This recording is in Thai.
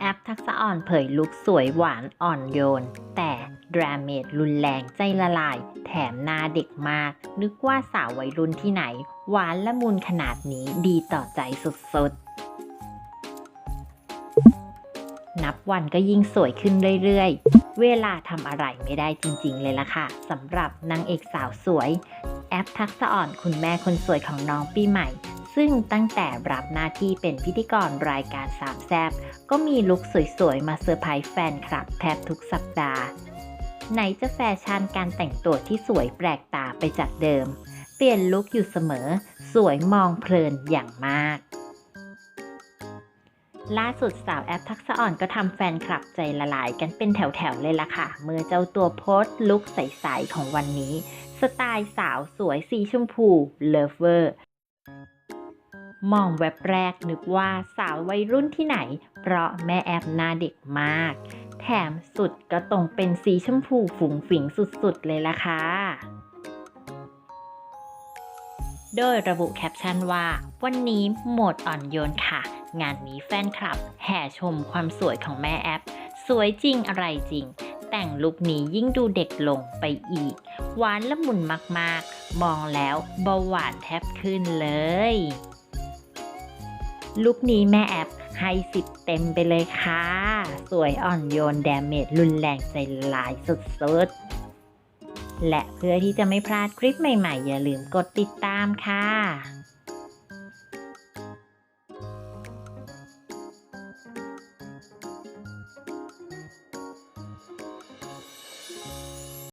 แอปทักษะอ่อนเผยลุคสวยหวานอ่อนโยน แต่ดราเมดรุนแรงใจละลาย แถมหน้าเด็กมาก นึกว่าสาววัยรุ่นที่ไหน หวานละมุนขนาดนี้ดีต่อใจสุดๆ นับวันก็ยิ่งสวยขึ้นเรื่อยๆ เวลาทำอะไรไม่ได้จริงๆเลยล่ะค่ะสำหรับนางเอกสาวสวย แอปทักษะอ่อนคุณแม่คนสวยของน้องปีใหม่ ซึ่งตั้งแต่รับหน้าที่เป็นพิธีกรรายการสามแซบก็มีลุคสวยๆ มาเซอร์ไพรส์แฟนคลับแทบทุกสัปดาห์ ไหนจะแฟชั่นการแต่งตัวที่สวยแปลกตาไปจากเดิม เปลี่ยนลุคอยู่เสมอ สวยมองเพลินอย่างมากล่าสุดสาวแอปทักษะอ่อนก็ทำแฟนคลับใจละลายกันเป็นแถวๆเลยล่ะค่ะ เมื่อเจ้าตัวโพสต์ลุคใสๆของวันนี้ สไตล์สาวสวยสีชมพูเลิฟเวอร์ มองแว็บแรกนึกว่าสาววัยรุ่นที่ไหน เพราะแม่แอบหน้าเด็กมาก แถมสุดก็ตรงเป็นสีชมพูฝุงฝิงสุดๆ เลยล่ะค่ะ โดยระบุแคปชั่นว่า วันนี้โหมดอ่อนโยนค่ะ งานนี้แฟนคลับ แห่ชมความสวยของแม่แอป สวยจริงอะไรจริง แต่งลุคนี้ยิ่งดูเด็กลงไปอีก หวานละมุนมากๆ มองแล้วเบาหวานแทบขึ้นเลย ลุคนี้แม่แอบให้สิบเต็มไปเลยค่ะ สวยอ่อนโยนแดเมจรุนแรงใจลายสุดๆ และเพื่อที่จะไม่พลาดคลิปใหม่ๆ อย่าลืมกดติดตามค่ะ